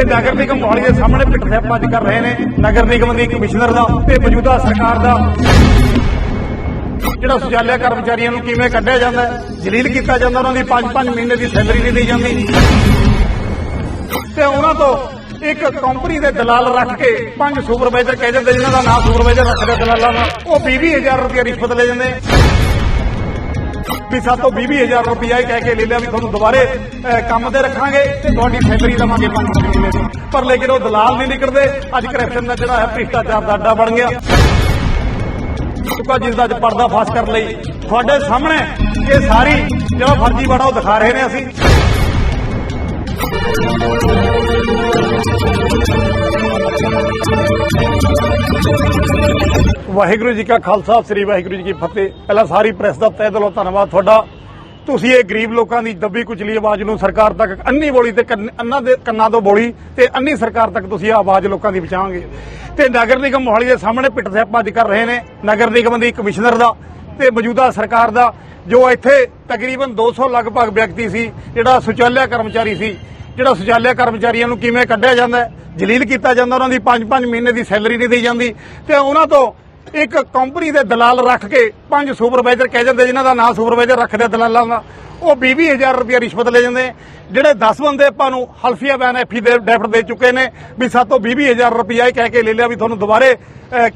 ਤੇ ਨਗਰ ਨਿਗਮ ਮੋਹਾਲੀ ਦੇ ਸਾਹਮਣੇ ਪਿੱਟ ਸਿਆਪਾ ਕਰ ਰਹੇ ਨੇ। ਨਗਰ ਨਿਗਮ ਦੀ ਕਮਿਸ਼ਨਰ ਦਾ ਤੇ ਮੌਜੂਦਾ ਸਰਕਾਰ ਦਾ। ਜਿਹੜਾ ਸੁਚਾਲਿਆ ਕਰਮਚਾਰੀਆਂ ਨੂੰ ਕਿਵੇਂ ਕੱਢਿਆ ਜਾਂਦਾ ਜਲੀਲ ਕੀਤਾ ਜਾਂਦਾ, ਉਹਨਾਂ ਦੀ 5-5 ਮਹੀਨੇ ਦੀ ਸੈਲਰੀ ਨਹੀਂ ਦਿੱਤੀ ਜਾਂਦੀ। ਤੇ ਉਹਨਾਂ ਤੋਂ ਇੱਕ ਕੰਪਨੀ ਦੇ ਦਲਾਲ ਰੱਖ ਕੇ ਪੰਜ ਸੁਪਰਵਾਈਜ਼ਰ ਕਹਿ ਜਾਂਦੇ, ਜਿਨ੍ਹਾਂ ਦਾ ਨਾਮ ਸੁਪਰਵਾਈਜ਼ਰ ਰੱਖਦੇ ਦਲਾਲਾਂ ਦਾ, ਉਹ 20-20000 ਰੁਪਏ ਰਿਸ਼ਵਤ ਲੈ ਜਾਂਦੇ। ਵੀ ਸਾਤੋਂ 20-20000 ਰੁਪਇਆ ਹੀ ਕਹਿ ਕੇ ਲੈ ਲਿਆ ਵੀ ਤੁਹਾਨੂੰ ਦੁਬਾਰੇ ਕੰਮ ਤੇ ਰੱਖਾਂਗੇ ਤੁਹਾਡੀ ਸੈਲਰੀ ਦੇਵਾਂਗੇ ਪੰਜ ਮਹੀਨੇ ਦੀ। ਪਰ ਲੇਕਿਨ ਉਹ ਦਲਾਲ ਨਹੀਂ ਨਿਕਲਦੇ। ਅੱਜ ਕਰਪਸ਼ਨ ਦਾ ਜਿਹੜਾ ਹੈ ਭ੍ਰਿਸ਼ਟਾਚਾਰ ਦਾ ਅੱਡਾ ਬਣ ਗਿਆ। ਚੁੱਕਾ ਜਿਸ ਦਾ ਅੱਜ ਪਰਦਾ ਫਾਸ਼ ਕਰਨ ਲਈ ਤੁਹਾਡੇ ਸਾਹਮਣੇ ਇਹ ਸਾਰੀ ਜਿਹੜਾ ਫਰਜ਼ੀ ਫਰਜ਼ੀਵਾੜਾ ਉਹ ਦਿਖਾ ਰਹੇ ਨੇ ਅਸੀਂ। ਵਾਹਿਗੁਰੂ ਜੀ ਕਾ ਖਾਲਸਾ, ਸ੍ਰੀ ਵਾਹਿਗੁਰੂ ਜੀ ਕੀ ਫਤਿਹ। ਪਹਿਲਾਂ ਸਾਰੀ ਪ੍ਰੈਸ ਦਾ ਤਹਿ ਦਿਲੋਂ ਧੰਨਵਾਦ ਤੁਹਾਡਾ। ਤੁਸੀਂ ਇਹ ਗਰੀਬ ਲੋਕਾਂ ਦੀ ਦੱਬੀ ਕੁਚਲੀ ਆਵਾਜ਼ ਨੂੰ ਸਰਕਾਰ ਤੱਕ ਅੰਨੀ ਬੋਲੀ ਤੇ ਅੰਨਾਂ ਦੇ ਕੰਨਾਂ ਤੋਂ ਬੋਲੀ ਤੇ ਅੰਨੀ ਸਰਕਾਰ ਤੱਕ ਤੁਸੀਂ ਇਹ ਆਵਾਜ਼ ਲੋਕਾਂ ਦੀ ਪਹੁੰਚਾਓਗੇ। ਤੇ ਨਗਰ ਨਿਗਮ ਮੋਹਾਲੀ ਦੇ ਸਾਹਮਣੇ ਪਿੱਟ ਸਿਆਪਾ ਅੱਜ ਕਰ ਰਹੇ ਨੇ। ਨਗਰ ਨਿਗਮ ਦੀ ਕਮਿਸ਼ਨਰ ਦਾ ਤੇ ਮੌਜੂਦਾ ਸਰਕਾਰ ਦਾ, ਜੋ ਇੱਥੇ ਤਕਰੀਬਨ 200 ਲਗਭਗ ਵਿਅਕਤੀ ਸੀ, ਜਿਹੜਾ ਸੁਚਾਲਿਆ ਕਰਮਚਾਰੀ ਸੀ, ਜਿਹੜਾ ਸੁਚਾਲਿਆ ਕਰਮਚਾਰੀਆਂ ਨੂੰ ਕਿਵੇਂ ਕੱਢਿਆ ਜਾਂਦਾ ਜਲੀਲ ਕੀਤਾ ਜਾਂਦਾ, ਉਹਨਾਂ ਦੀ 5-5 ਮਹੀਨੇ ਦੀ ਸੈਲਰੀ ਨਹੀਂ ਦੇਈ ਜਾਂਦੀ। ਤੇ ਉਹਨਾਂ ਤੋਂ ਇੱਕ ਕੰਪਨੀ ਦੇ ਦਲਾਲ ਰੱਖ ਕੇ ਪੰਜ ਸੁਪਰਵਾਈਜ਼ਰ ਕਹਿ ਜਾਂਦੇ ਜਿਨ੍ਹਾਂ ਦਾ ਨਾਂ ਸੁਪਰਵਾਈਜ਼ਰ ਰੱਖਦੇ ਦਲਾਲਾਂ ਦਾ, ਉਹ 20-20000 ਰੁਪਏ ਰਿਸ਼ਵਤ ਲੈ ਜਾਂਦੇ ਜਿਹੜੇ 10 ਬੰਦੇ ਆਪਾਂ ਨੂੰ ਹਲਫੀਆ ਬੈਨ ਐਫੀ ਦੇ ਡੈਫਟ ਦੇ ਚੁੱਕੇ ਨੇ ਵੀ ਸਾਤੋਂ 20-20000 ਰੁਪਇਆ ਇਹ ਕਹਿ ਕੇ ਲੈ ਲਿਆ ਵੀ ਤੁਹਾਨੂੰ ਦੁਬਾਰੇ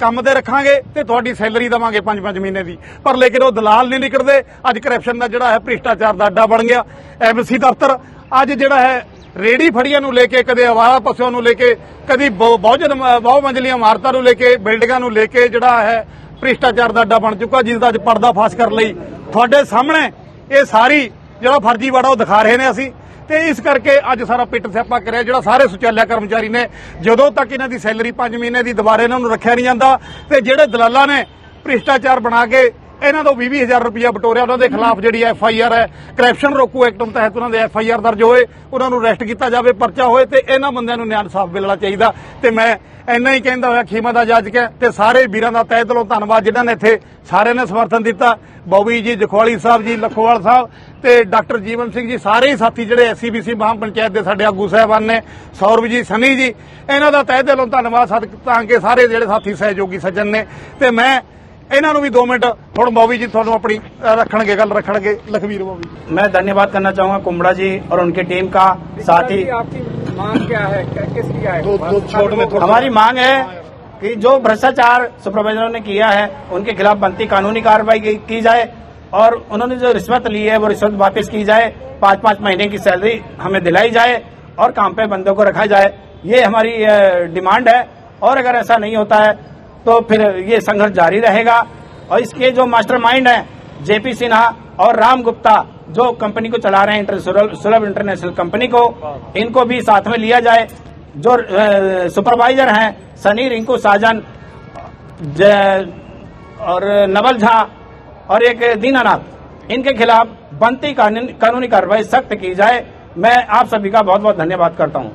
ਕੰਮ ਤੇ ਰੱਖਾਂਗੇ ਤੇ ਤੁਹਾਡੀ ਸੈਲਰੀ ਦੇਵਾਂਗੇ 5-5 ਮਹੀਨੇ ਦੀ। ਪਰ ਲੇਕਿਨ ਉਹ ਦਲਾਲ ਨਹੀਂ ਨਿਕਲਦੇ। ਅੱਜ ਕਰਪਸ਼ਨ ਦਾ ਜਿਹੜਾ ਹੈ ਭ੍ਰਿਸ਼ਟਾਚਾਰ ਦਾ ਅੱਡਾ ਬਣ ਗਿਆ। ਐਮਸੀ ਦਫ਼ਤਰ ਅੱਜ ਜਿਹੜਾ ਹੈ ਰੇੜੀ ਫੜੀਆਂ ਨੂੰ ਲੈ ਕੇ, ਕਦੇ ਆਵਾਰਾ ਪਸ਼ੂਆਂ ਨੂੰ ਲੈ ਕੇ, ਕਦੀ ਬਹੁ- ਬਹੁਜਨ, ਬਹੁ ਮੰਜ਼ਲੀਆਂ ਇਮਾਰਤਾਂ ਨੂੰ ਲੈ ਕੇ, ਬਿਲਡਿੰਗਾਂ ਨੂੰ ਲੈ ਕੇ ਜਿਹੜਾ ਹੈ ਭ੍ਰਿਸ਼ਟਾਚਾਰ ਦਾ ਅੱਡਾ ਬਣ ਚੁੱਕਾ ਜਿਸ ਦਾ ਅੱਜ ਪਰਦਾ ਫਾਸ਼ ਕਰਨ ਲਈ ਤੁਹਾਡੇ ਸਾਹਮਣੇ ਇਹ ਸਾਰੀ ਜਿਹੜਾ ਫਰਜ਼ੀਵਾੜਾ ਉਹ ਦਿਖਾ ਰਹੇ ਨੇ ਅਸੀਂ। ਤੇ ਇਸ ਕਰਕੇ ਅੱਜ ਸਾਰਾ ਪਿੱਟ ਸਿਆਪਾ ਕਰਿਆ, ਜਿਹੜਾ ਸਾਰੇ ਸੁਚਾਲਿਆ ਕਰਮਚਾਰੀ ਨੇ, ਜਦੋਂ ਤੱਕ ਇਹਨਾਂ ਦੀ ਸੈਲਰੀ 5 ਮਹੀਨੇ ਦੀ ਦੁਬਾਰੇ ਇਹਨਾਂ ਨੂੰ ਰੱਖਿਆ ਨਹੀਂ ਜਾਂਦਾ, ਤੇ ਜਿਹੜੇ ਦਲਾਲਾਂ ਨੇ ਭ੍ਰਿਸ਼ਟਾਚਾਰ ਬਣਾ ਕੇ ਇਹਨਾਂ ਤੋਂ 20000 ਰੁਪਇਆ ਬਟੋਰਿਆ ਉਹਨਾਂ ਦੇ ਖਿਲਾਫ ਜਿਹੜੀ ਐਫ ਆਈ ਆਰ ਹੈ। ਕਰਪਸ਼ਨ ਰੋਕੂ ਐਕਟ ਤਹਿਤ ਉਹਨਾਂ ਦੇ ਐਫ ਆਈ ਆਰ ਦਰਜ ਹੋਏ, ਉਹਨਾਂ ਨੂੰ ਅਰੈਸਟ ਕੀਤਾ ਜਾਵੇ, ਪਰਚਾ ਹੋਏ ਤੇ ਇਹਨਾਂ ਬੰਦਿਆਂ ਨੂੰ ਨਿਆਂ ਇਨਸਾਫ ਮਿਲਣਾ ਚਾਹੀਦਾ। ਤੇ ਮੈਂ ਇੰਨਾ ਹੀ ਕਹਿੰਦਾ ਹੋਇਆ, ਖੀਮਾ ਦਾ ਜੱਜ ਕਹਿ, ਤੇ ਸਾਰੇ ਵੀਰਾਂ ਦਾ ਤਹਿ ਦਿਲੋਂ ਧੰਨਵਾਦ ਜਿਨ੍ਹਾਂ ਨੇ ਇੱਥੇ ਸਾਰਿਆਂ ਨੇ ਸਮਰਥਨ ਦਿੱਤਾ। ਬੌਬੀ ਜੀ, ਜਖਵਾਲੀ ਸਾਹਿਬ ਜੀ, ਲਖੋਵਾਲ ਸਾਹਿਬ ਤੇ ਡਾਕਟਰ ਜੀਵਨ ਸਿੰਘ ਜੀ, ਸਾਰੇ ਹੀ ਸਾਥੀ ਜਿਹੜੇ ਐਸਸੀਬੀਸੀ ਮਹਾਂ ਪੰਚਾਇਤ ਦੇ ਸਾਡੇ ਆਗੂ ਸਾਹਿਬਾਨ ਨੇ, ਸੌਰਵ ਜੀ, ਸਨੀ ਜੀ, ਇਹਨਾਂ ਦਾ ਤਹਿ ਦਿਲੋਂ ਧੰਨਵਾਦ। ਸਦ ਤਾਂ ਕਿ ਸਾਰੇ ਜਿਹੜੇ ਸਾਥੀ ਸਹਿਯੋਗੀ ਸੱਜਣ ਨੇ। ਤੇ ਮੈਂ ਇਹਨਾਂ ਨੂੰ ਵੀ 2 ਮਿੰਟ ਹੁਣ ਬੌਬੀ ਜੀ ਤੁਹਾਨੂੰ ਆਪਣੀ ਅ, ਰੱਖਣਗੇ ਗੱਲ ਰੱਖਣਗੇ ਲਖਵੀਰ ਬੌਬੀ मैं धन्यवाद करना चाहूंगा कुमड़ा जी और उनकी टीम का साथ ही आपकी मांग क्या है क्या- किस लिए दो- दो आए छोट में थोड़ा- हमारी मांग है कि जो भ्रष्टाचार सुपरवाइजरों ने किया है उनके खिलाफ बनती कानूनी कार्रवाई की- की जाए और उन्होंने जो रिश्वत ली है वो रिश्वत वापस की जाए पाँच पाँच महीने की सैलरी हमें दिलाई जाए और काम पे बंदों को रखा जाए ये हमारी अ, डिमांड है और अगर ऐसा नहीं होता है तो फिर ये संघर्ष जारी रहेगा। और इसके जो मास्टरमाइंड हैं जेपी सिन्हा और राम गुप्ता जो कंपनी को चला रहे हैं इंटर- सुलभ सुलभ इंटरनेशनल कंपनी को इनको भी साथ में लिया जाए। जो सुपरवाइजर हैं सनी रिंकू साजन और नवल झा और एक दीनानाथ इनके खिलाफ बनती कानूनी कार्रवाई सख्त की जाए। मैं आप सभी का बहुत बहुत धन्यवाद करता हूँ।